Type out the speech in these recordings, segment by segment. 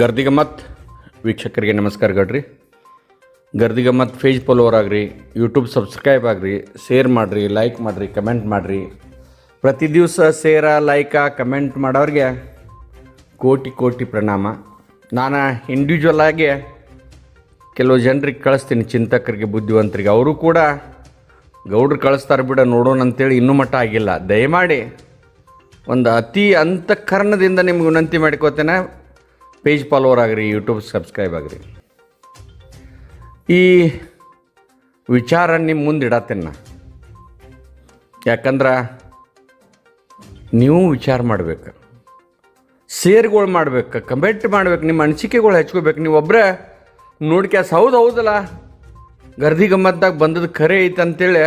ಗರ್ದಿಗಮ್ಮತ್ ವೀಕ್ಷಕರಿಗೆ ನಮಸ್ಕಾರ ಗಡ್ರಿ. ಗರ್ದಿಗಮ್ಮತ್ ಫೇಜ್ ಫಾಲೋವರ್ ಆಗ್ರಿ ಯೂಟ್ಯೂಬ್ ಸಬ್ಸ್ಕ್ರೈಬ್ ಆಗ್ರಿ ಶೇರ್ ಮಾಡಿರಿ ಲೈಕ್ ಮಾಡಿರಿ ಕಮೆಂಟ್ ಮಾಡಿರಿ. ಪ್ರತಿ ದಿವಸ ಶೇರ ಲೈಕ ಕಮೆಂಟ್ ಮಾಡೋರಿಗೆ ಕೋಟಿ ಕೋಟಿ ಪ್ರಣಾಮ. ನಾನು ಇಂಡಿವಿಜುವಲ್ ಆಗಿ ಕೆಲವು ಜನರಿಗೆ ಕಳಿಸ್ತೀನಿ, ಚಿಂತಕರಿಗೆ, ಬುದ್ಧಿವಂತರಿಗೆ. ಅವರು ಕೂಡ ಗೌಡ್ರು ಕಳಿಸ್ತಾರೆ ಬಿಡ, ನೋಡೋಣ ಅಂತೇಳಿ ಇನ್ನೂ ಮಟ್ಟ ಆಗಿಲ್ಲ. ದಯಮಾಡಿ ಒಂದು ಅತಿ ಅಂತಃಕರಣದಿಂದ ನಿಮ್ಗೆ ವಿನಂತಿ ಮಾಡ್ಕೋತೇನೆ. ಪೇಜ್ ಫಾಲೋವರ್ ಆಗಿರಿ ಯೂಟ್ಯೂಬ್ ಸಬ್ಸ್ಕ್ರೈಬ್ ಆಗಿರಿ. ಈ ವಿಚಾರ ನಿಮ್ಮ ಮುಂದೆ ಇಡತ್ತೇನೆ ನಾ? ಯಾಕಂದ್ರೆ ನೀವು ವಿಚಾರ ಮಾಡ್ಬೇಕು. ಸೇರ್ಗಳು ಮಾಡ್ಬೇಕು ಕಮೆಂಟ್ ಮಾಡ್ಬೇಕು, ನಿಮ್ಮ ಅನಿಸಿಕೆಗಳು ಹಚ್ಕೋಬೇಕು. ನೀವು ಒಬ್ಬರೇ ನೋಡ್ಕ್ಯಾಸ್, ಹೌದು ಹೌದಲ್ಲ ಗರ್ದಿ ಗಮ್ಮತ್ತಾಗ ಬಂದದ್ದು ಖರೆ ಐತೆ ಅಂತೇಳಿ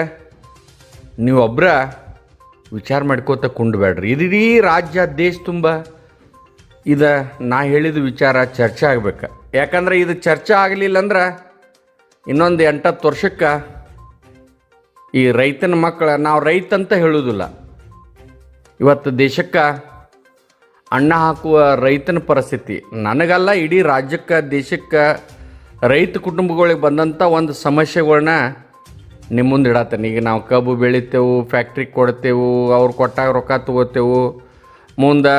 ನೀವು ಒಬ್ಬರ ವಿಚಾರ ಮಾಡ್ಕೋತ ಕುಂಡ್ಬೇಡ್ರಿ ಇಡೀ ರಾಜ್ಯ, ದೇಶ ತುಂಬ ಇದು ನಾ ಹೇಳಿದ ವಿಚಾರ ಚರ್ಚೆ ಆಗ್ಬೇಕು. ಯಾಕಂದ್ರೆ ಇದು ಚರ್ಚೆ ಆಗಲಿಲ್ಲ ಅಂದ್ರೆ ಇನ್ನೊಂದು ಎಂಟತ್ತು ವರ್ಷಕ್ಕೆ ಈ ರೈತನ ಮಕ್ಕಳ, ನಾವು ರೈತ ಅಂತ ಹೇಳೋದಿಲ್ಲ. ಇವತ್ತು ದೇಶಕ್ಕೆ ಅಣ್ಣ ಹಾಕುವ ರೈತನ ಪರಿಸ್ಥಿತಿ. ನನಗಲ್ಲ ಇಡೀ ರಾಜ್ಯಕ್ಕೆ, ದೇಶಕ್ಕೆ ರೈತ ಕುಟುಂಬಗಳಿಗೆ ಬಂದಂಥ ಒಂದು ಸಮಸ್ಯೆಗಳನ್ನ ನಿಮ್ಮ ಮುಂದೆ ಇಡತ್ತೇನೆ ಈಗ ನಾವು ಕಬ್ಬು ಬೆಳಿತೇವೆ ಫ್ಯಾಕ್ಟ್ರಿಗೆ ಕೊಡ್ತೇವೆ, ಅವ್ರು ಕೊಟ್ಟಾಗ ರೊಕ್ಕ ತೊಗೋತೇವು. ಮುಂದೆ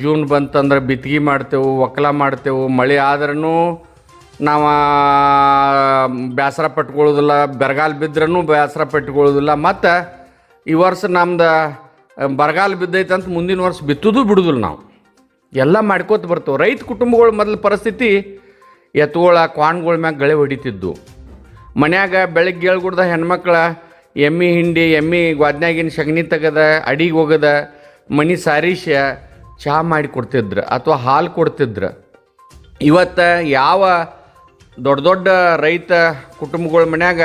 ಜೂನ್ ಬಂತಂದ್ರೆ ಬಿತ್ತಿಗೆ ಮಾಡ್ತೇವೆ, ಒಕ್ಕಲ ಮಾಡ್ತೇವೆ, ಮಳೆ ಆದ್ರೂ ನಾವು ಬೇಸರ ಪಟ್ಕೊಳ್ಳೋದಿಲ್ಲ ಬರಗಾಲ ಬಿದ್ರೂ ಬೇಸರ ಪಟ್ಕೊಳ್ಳೋದಿಲ್ಲ ಮತ್ತು ಈ ವರ್ಷ ನಮ್ದು ಬರಗಾಲ ಬಿದ್ದೈತೆ ಅಂತ ಮುಂದಿನ ವರ್ಷ ಬಿತ್ತೋದು ಬಿಡೋದಿಲ್ಲ ನಾವು. ಎಲ್ಲ ಮಾಡ್ಕೋತ ಬರ್ತೇವೆ. ರೈತ ಕುಟುಂಬಗಳ ಮೊದಲ ಪರಿಸ್ಥಿತಿ ಎತ್ತುಗಳ, ಕ್ವಾಣ್ಗಳ ಮ್ಯಾಗ ಗಳೆ ಹೊಡಿತಿದ್ದು ಮನ್ಯಾಗ ಬೆಳಗ್ಗೆ ಏಳ್ಗುಡ್ದ ಹೆಣ್ಮಕ್ಳ ಎಮ್ಮಿ ಹಿಂಡಿ, ಎಮ್ಮಿ ಗ್ವಾದ್ನ್ಯಾಗಿನ ಸಗಣಿ ತೆಗದ, ಅಡಿಗೆ ಹೋಗದ ಮನಿ ಸಾರೀಶ ಚಹಾ ಮಾಡಿ ಕೊಡ್ತಿದ್ರು ಅಥವಾ ಹಾಲು ಕೊಡ್ತಿದ್ರು. ಇವತ್ತು ಯಾವ ದೊಡ್ಡ ದೊಡ್ಡ ರೈತ ಕುಟುಂಬಗಳ ಮನ್ಯಾಗ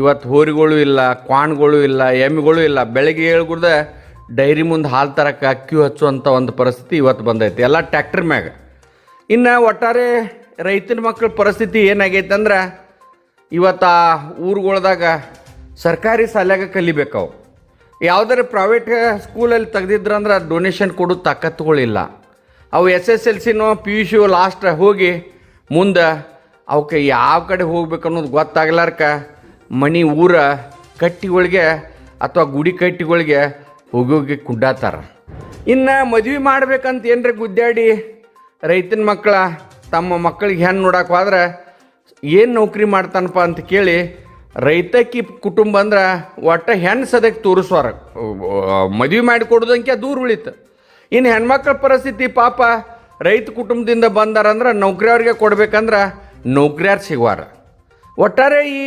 ಇವತ್ತು ಹೋರಿಗಳು ಇಲ್ಲ, ಕ್ವಾಣ್ಗಳು ಇಲ್ಲ, ಎಮ್ಮಿಗಳು ಇಲ್ಲ, ಬೆಳಗ್ಗೆ ಏಳ್ಗುಡ್ದ ಡೈರಿ ಮುಂದೆ ಹಾಲು ತರಕ್ಕೆ ಅಕ್ಕಿ ಹಚ್ಚುವಂಥ ಒಂದು ಪರಿಸ್ಥಿತಿ ಇವತ್ತು ಬಂದೈತಿ, ಎಲ್ಲ ಟ್ಯಾಕ್ಟರ್ ಮ್ಯಾಗ. ಇನ್ನು ಒಟ್ಟಾರೆ ರೈತನ ಮಕ್ಕಳ ಪರಿಸ್ಥಿತಿ ಏನಾಗೈತೆ ಅಂದ್ರೆ ಇವತ್ತು ಆ ಊರುಗಳ್ದಾಗ ಸರ್ಕಾರಿ ಶಾಲ್ಯಾಗ ಕಲಿಬೇಕು ಯಾವ್ದಾರ ಪ್ರೈವೇಟ್ ಸ್ಕೂಲಲ್ಲಿ ತೆಗ್ದಿದ್ರಂದ್ರೆ ಡೊನೇಷನ್ ಕೊಡೋ ತಾಕತ್ತುಗಳಿಲ್ಲ. ಅವು ಎಸ್ ಎಸ್ ಎಲ್ ಸಿನೂ ಪಿ ಯು ಸಿ ಲಾಸ್ಟ್ ಹೋಗಿ ಮುಂದೆ ಅವಕ್ಕೆ ಯಾವ ಕಡೆ ಹೋಗ್ಬೇಕು ಅನ್ನೋದು ಗೊತ್ತಾಗ್ಲಾರ್ಕ ಮನೆ ಊರ ಕಟ್ಟಿಗಳಿಗೆ ಅಥವಾ ಗುಡಿ ಕಟ್ಟಿಗಳಿಗೆ ಹೋಗಿ ಹೋಗಿ ಕುಡ್ಡಾತಾರ ಇನ್ನು ಮದ್ವೆ ಮಾಡ್ಬೇಕಂತ ಏನ್ರಿ ಗುದ್ದಾಡಿ ರೈತನ ಮಕ್ಕಳ ತಮ್ಮ ಮಕ್ಕಳಿಗೆ ಹೆಣ್ಣು ನೋಡಕ್ಕೆ ಹೋದ್ರೆ ಏನು ನೌಕರಿ ಮಾಡ್ತಾನಪ್ಪ ಅಂತ ಕೇಳಿ ರೈತಕಿ ಕುಟುಂಬ ಅಂದ್ರೆ ಒಟ್ಟು ಹೆಣ್ಣು ಸದಕ್ಕೆ ತೋರಿಸ್ವಾರ. ಮದುವೆ ಮಾಡಿಕೊಡೋದಂಕೆ ದೂರ ಉಳಿತು. ಇನ್ನು ಹೆಣ್ಮಕ್ಳ ಪರಿಸ್ಥಿತಿ ಪಾಪ ರೈತ ಕುಟುಂಬದಿಂದ ಬಂದಾರಂದ್ರೆ ನೌಕರಿಯವ್ರಿಗೆ ಕೊಡ್ಬೇಕಂದ್ರೆ ನೌಕರಿಯಾರು ಸಿಗುವಾರ. ಒಟ್ಟಾರೆ ಈ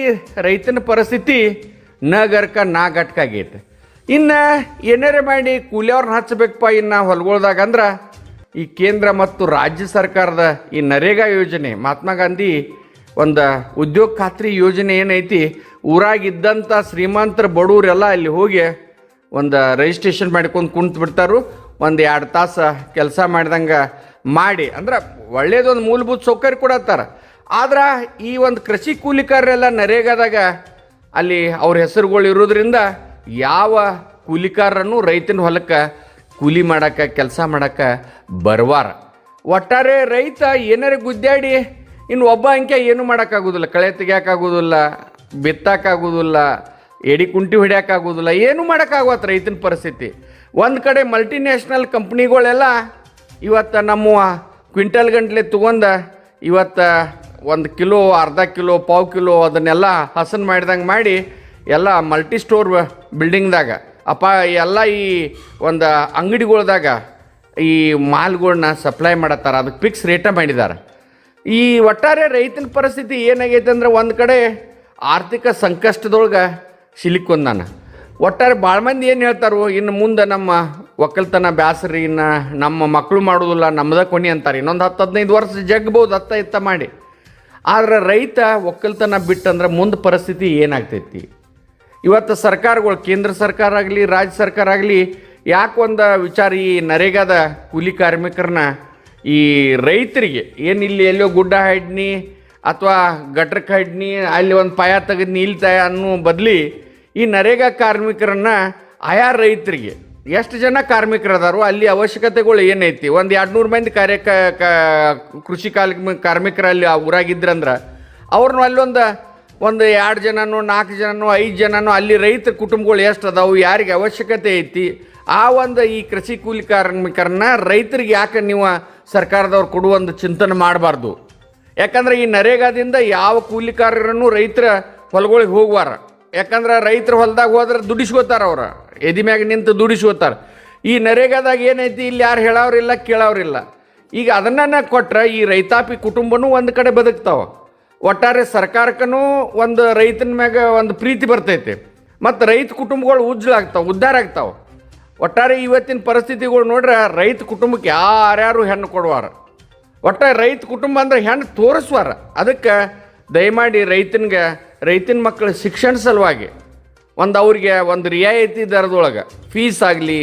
ರೈತನ ಪರಿಸ್ಥಿತಿ ನ ಗರ್ಕ ಆಗೈತೆ. ಇನ್ನು ಏನಾರೇ ಮಾಡಿ ಕೂಲಿಯವ್ರನ್ನ ಹಚ್ಚಬೇಕಪ್ಪ ಇನ್ನು ಹೊಲ್ಗೊಳ್ದಾಗ ಅಂದ್ರೆ ಈ ಕೇಂದ್ರ ಮತ್ತು ರಾಜ್ಯ ಸರ್ಕಾರದ ಈ ನರೇಗಾ ಯೋಜನೆ ಮಹಾತ್ಮ ಗಾಂಧಿ ಒಂದು ಉದ್ಯೋಗ ಖಾತ್ರಿ ಯೋಜನೆ ಏನೈತಿ? ಊರಾಗಿದ್ದಂಥ ಶ್ರೀಮಂತರ ಬಡವರೆಲ್ಲ ಅಲ್ಲಿ ಹೋಗಿ ಒಂದು ರಿಜಿಸ್ಟ್ರೇಷನ್ ಮಾಡ್ಕೊಂಡು ಕುಂತು ಬಿಡ್ತಾರು. ಒಂದು ಎರಡು ತಾಸು ಕೆಲಸ ಮಾಡ್ದಂಗೆ ಮಾಡಿ. ಅಂದ್ರೆ ಒಳ್ಳೇದೊಂದು ಮೂಲಭೂತ ಸೌಕರ್ಯ ಕೊಡತ್ತಾರ. ಆದ್ರೆ ಈ ಒಂದು ಕೃಷಿ ಕೂಲಿಕಾರರೆಲ್ಲ ನರೇಗಾದಾಗ ಅಲ್ಲಿ ಅವ್ರ ಹೆಸರುಗಳು ಇರೋದ್ರಿಂದ ಯಾವ ಕೂಲಿಕಾರರನ್ನು ರೈತನ ಹೊಲಕ್ಕೆ ಕೂಲಿ ಮಾಡಕ್ಕೆ, ಕೆಲಸ ಮಾಡಕ್ಕೆ ಬರವಾರ. ಒಟ್ಟಾರೆ ರೈತ ಏನಾರ ಗುದ್ದಾಡಿ ಇನ್ನು ಒಬ್ಬ ಅಂಕೆ ಏನು ಮಾಡೋಕ್ಕಾಗೋದಿಲ್ಲ, ಕಳೆ ತೆಗಿಯೋಕ್ಕಾಗೋದಿಲ್ಲ, ಬಿತ್ತಕ್ಕಾಗೋದಿಲ್ಲ, ಎಡಿ ಕುಂಟಿ ಹೊಡ್ಯೋಕ್ಕಾಗೋದಿಲ್ಲ, ಏನು ಮಾಡೋಕ್ಕಾಗತ್ತೆ ರೈತನ ಪರಿಸ್ಥಿತಿ. ಒಂದು ಕಡೆ ಮಲ್ಟಿನ್ಯಾಷನಲ್ ಕಂಪ್ನಿಗಳೆಲ್ಲ ಇವತ್ತು ನಮ್ಮ ಕ್ವಿಂಟಲ್ ಗಂಟ್ಲೆ ತೊಗೊಂಡ ಇವತ್ತು ಒಂದು ಕಿಲೋ, ಅರ್ಧ ಕಿಲೋ, ಪಾವು ಕಿಲೋ ಅದನ್ನೆಲ್ಲ ಹಸನ್ ಮಾಡಿದಂಗೆ ಮಾಡಿ ಎಲ್ಲ ಮಲ್ಟಿ ಸ್ಟೋರ್ ಬಿಲ್ಡಿಂಗ್ದಾಗ ಅಪ್ಪ ಎಲ್ಲ ಈ ಒಂದು ಅಂಗಡಿಗಳ್ದಾಗ ಈ ಮಾಲ್ಗಳನ್ನ ಸಪ್ಲೈ ಮಾಡತ್ತಾರ. ಅದಕ್ಕೆ ಫಿಕ್ಸ್ ರೇಟ ಮಾಡಿದ್ದಾರೆ ಈ ಒಟ್ಟಾರೆ ರೈತನ ಪರಿಸ್ಥಿತಿ ಏನಾಗೈತೆ ಅಂದ್ರೆ ಒಂದು ಕಡೆ ಆರ್ಥಿಕ ಸಂಕಷ್ಟದೊಳಗೆ ನಾನು. ಒಟ್ಟಾರೆ ಭಾಳ ಮಂದಿ ಏನು ಹೇಳ್ತಾರೋ, ಇನ್ನು ಮುಂದೆ ನಮ್ಮ ಒಕ್ಕಲ್ತನ ಬ್ಯಾಸರಿ, ಇನ್ನು ನಮ್ಮ ಮಕ್ಕಳು ಮಾಡೋದಿಲ್ಲ ನಮ್ಮದ ಕೊನೆ ಅಂತಾರೆ. ಇನ್ನೊಂದು ಹತ್ತು ಹದಿನೈದು ವರ್ಷ ಜಗ್ಬೋದು ಹತ್ತ ಇತ್ತ ಮಾಡಿ. ಆದರೆ ರೈತ ಒಕ್ಕಲ್ತನ ಬಿಟ್ಟಂದ್ರೆ ಮುಂದೆ ಪರಿಸ್ಥಿತಿ ಏನಾಗ್ತೈತಿ? ಇವತ್ತು ಸರ್ಕಾರಗಳು, ಕೇಂದ್ರ ಸರ್ಕಾರ ಆಗಲಿ, ರಾಜ್ಯ ಸರ್ಕಾರ ಆಗಲಿ, ಯಾಕೆ ಒಂದು ವಿಚಾರ ಈ ನರೇಗಾದ ಕೂಲಿ ಕಾರ್ಮಿಕರನ್ನ ಈ ರೈತರಿಗೆ ಏನು ಇಲ್ಲಿ ಎಲ್ಲೋ ಗುಡ್ಡ ಹಡ್ನಿ ಅಥವಾ ಗಟ್ರಕ್ಕೆ ಹಡ್ನಿ, ಅಲ್ಲಿ ಒಂದು ಪಾಯ ತೆಗೆದು ನಿಲ್ತಾಯ ಅನ್ನೋ ಬದಲಿ ಈ ನರೇಗಾ ಕಾರ್ಮಿಕರನ್ನು ಆಯಾ ರೈತರಿಗೆ ಎಷ್ಟು ಜನ ಕಾರ್ಮಿಕರು ಅದಾರು ಅಲ್ಲಿ ಅವಶ್ಯಕತೆಗಳು ಏನೈತಿ? ಒಂದು ಎರಡು ನೂರು ಮಂದಿ ಕಾರ್ಯ ಕೃಷಿ ಕಾರ್ಮಿಕ ಕಾರ್ಮಿಕರು ಅಲ್ಲಿ ಆ ಊರಾಗಿದ್ರಂದ್ರೆ ಅವ್ರನ್ನ ಅಲ್ಲೊಂದು ಒಂದು ಎರಡು ಜನನೋ ನಾಲ್ಕು ಜನನೋ, ಐದು ಜನನೋ, ಅಲ್ಲಿ ರೈತರ ಕುಟುಂಬಗಳು ಎಷ್ಟು ಅದಾವು, ಯಾರಿಗೆ ಅವಶ್ಯಕತೆ ಐತಿ? ಆ ಒಂದು ಈ ಕೃಷಿ ಕೂಲಿ ಕಾರ್ಮಿಕರನ್ನ ರೈತರಿಗೆ ಯಾಕೆ ನೀವು ಸರ್ಕಾರದವ್ರು ಕೊಡುವ ಒಂದು ಚಿಂತನೆ ಮಾಡಬಾರ್ದು. ಯಾಕಂದ್ರೆ ಈ ನರೇಗಾದಿಂದ ಯಾವ ಕೂಲಿಕಾರರನ್ನು ರೈತರ ಹೊಲಗಳಿಗೆ ಹೋಗುವಾರ. ಯಾಕಂದ್ರೆ ರೈತರ ಹೊಲದಾಗ ಹೋದ್ರೆ ದುಡಿಸ್ಕೋತಾರ ಅವ್ರ. ಎದಿ ಮ್ಯಾಗ ನಿಂತು ದುಡಿಸ್ಕೋತಾರ. ಈ ನರೇಗಾದಾಗ ಏನೈತಿ, ಇಲ್ಲಿ ಯಾರು ಹೇಳೋರಿಲ್ಲ ಕೇಳೋರಿಲ್ಲ ಈಗ ಅದನ್ನ ಕೊಟ್ರೆ ಈ ರೈತಾಪಿ ಕುಟುಂಬನೂ ಒಂದು ಕಡೆ ಬದುಕ್ತಾವ. ಒಟ್ಟಾರೆ ಸರ್ಕಾರಕ್ಕೂ ಒಂದು ರೈತನ ಮ್ಯಾಗ ಒಂದು ಪ್ರೀತಿ ಬರ್ತೈತೆ. ಮತ್ತು ರೈತ ಕುಟುಂಬಗಳು ಉಜ್ಜಲಾಗ್ತಾವೆ ಉದ್ಧಾರ ಆಗ್ತಾವ. ಒಟ್ಟಾರೆ ಇವತ್ತಿನ ಪರಿಸ್ಥಿತಿಗಳು ನೋಡ್ರೆ ರೈತ ಕುಟುಂಬಕ್ಕೆ ಯಾರ್ಯಾರು ಹೆಣ್ಣು ಕೊಡುವಾರ? ಒಟ್ಟಾರೆ ರೈತ ಕುಟುಂಬ ಅಂದ್ರೆ ಹೆಣ್ಣು ತೋರಿಸುವಾರ? ಅದಕ್ಕೆ ದಯಮಾಡಿ ರೈತನಿಗೆ, ರೈತನ ಮಕ್ಕಳ ಶಿಕ್ಷಣ ಸಲುವಾಗಿ ಒಂದು ಅವ್ರಿಗೆ ಒಂದು ರಿಯಾಯಿತಿ ದರದೊಳಗೆ ಫೀಸ್ ಆಗಲಿ,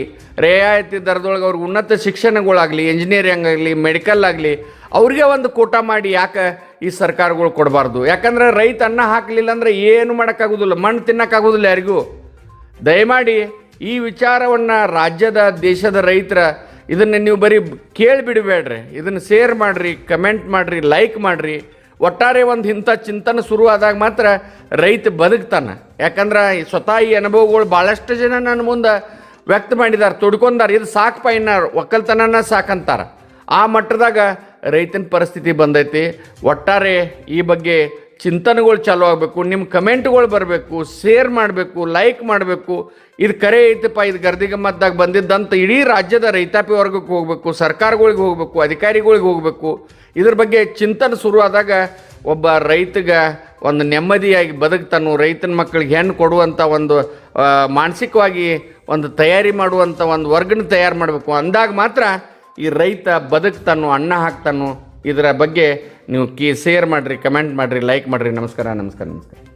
ರಿಯಾಯಿತಿ ದರದೊಳಗೆ ಅವ್ರಿಗೆ ಉನ್ನತ ಶಿಕ್ಷಣಗಳಾಗಲಿ ಇಂಜಿನಿಯರಿಂಗ್ ಆಗಲಿ ಮೆಡಿಕಲ್ ಆಗಲಿ, ಅವ್ರಿಗೆ ಒಂದು ಕೋಟ ಮಾಡಿ ಯಾಕೆ ಈ ಸರ್ಕಾರಗಳು ಕೊಡಬಾರ್ದು? ಯಾಕಂದ್ರೆ ರೈತ ಅನ್ನ ಹಾಕಲಿಲ್ಲ ಅಂದ್ರೆ ಏನು ಮಾಡೋಕ್ಕಾಗೋದಿಲ್ಲ, ಮಣ್ಣು ತಿನ್ನೋಕ್ಕಾಗೋದಿಲ್ಲ ಯಾರಿಗೂ. ದಯಮಾಡಿ ಈ ವಿಚಾರವನ್ನು ರಾಜ್ಯದ, ದೇಶದ ರೈತರ ಇದನ್ನು ನೀವು ಬರೀ ಕೇಳಿಬಿಡಬೇಡ್ರಿ. ಇದನ್ನು ಶೇರ್ ಮಾಡಿರಿ ಕಮೆಂಟ್ ಮಾಡಿರಿ ಲೈಕ್ ಮಾಡಿರಿ. ಒಟ್ಟಾರೆ ಒಂದು ಇಂಥ ಚಿಂತನೆ ಶುರುವಾದಾಗ ಮಾತ್ರ ರೈತ ಬದುಕ್ತಾನೆ. ಯಾಕಂದ್ರೆ ಸ್ವತಃ ಈ ಅನುಭವಗಳು ಭಾಳಷ್ಟು ಜನ ನನ್ನ ಮುಂದೆ ವ್ಯಕ್ತ ಮಾಡಿದ್ದಾರೆ ತೊಡ್ಕೊಂಡಾರ. ಇದು ಸಾಕು ಪೈನ ಒಕ್ಕಲ್ತನನ ಸಾಕಂತಾರೆ ಆ ಮಟ್ಟದಾಗ ರೈತನ ಪರಿಸ್ಥಿತಿ ಬಂದೈತಿ. ಒಟ್ಟಾರೆ ಈ ಬಗ್ಗೆ ಚಿಂತನೆಗಳು ಚಾಲೂ ಆಗಬೇಕು ನಿಮ್ಮ ಕಮೆಂಟ್ಗಳು ಬರಬೇಕು, ಶೇರ್ ಮಾಡಬೇಕು, ಲೈಕ್ ಮಾಡಬೇಕು. ಇದು ಕರೆ ಐತಪ್ಪ, ಇದು ಗರ್ದಿಗಮ್ಮದ್ದಾಗ ಬಂದಿದ್ದಂತ ಇಡೀ ರಾಜ್ಯದ ರೈತಾಪಿ ವರ್ಗಕ್ಕೆ ಹೋಗಬೇಕು, ಸರ್ಕಾರಗಳಿಗೆ ಹೋಗಬೇಕು, ಅಧಿಕಾರಿಗಳಿಗೆ ಹೋಗಬೇಕು. ಇದ್ರ ಬಗ್ಗೆ ಚಿಂತನೆ ಶುರುವಾದಾಗ ಒಬ್ಬ ರೈತಗ ಒಂದು ನೆಮ್ಮದಿಯಾಗಿ ಬದುಕ್ತಾನು, ರೈತನ ಮಕ್ಕಳಿಗೆ ಹೆಣ್ಣು ಕೊಡುವಂಥ ಒಂದು ಮಾನಸಿಕವಾಗಿ ಒಂದು ತಯಾರಿ ಮಾಡುವಂಥ ಒಂದು ವರ್ಗನ ತಯಾರು ಮಾಡಬೇಕು. ಅಂದಾಗ ಮಾತ್ರ ಈ ರೈತ ಬದುಕ್ತಾನು, ಅನ್ನ ಹಾಕ್ತಾನು. ಇದರ ಬಗ್ಗೆ ನೀವು ಕೀ ಶೇರ್ ಮಾಡಿರಿ ಕಮೆಂಟ್ ಮಾಡಿರಿ ಲೈಕ್ ಮಾಡಿರಿ ನಮಸ್ಕಾರ ನಮಸ್ಕಾರ ನಮಸ್ಕಾರ.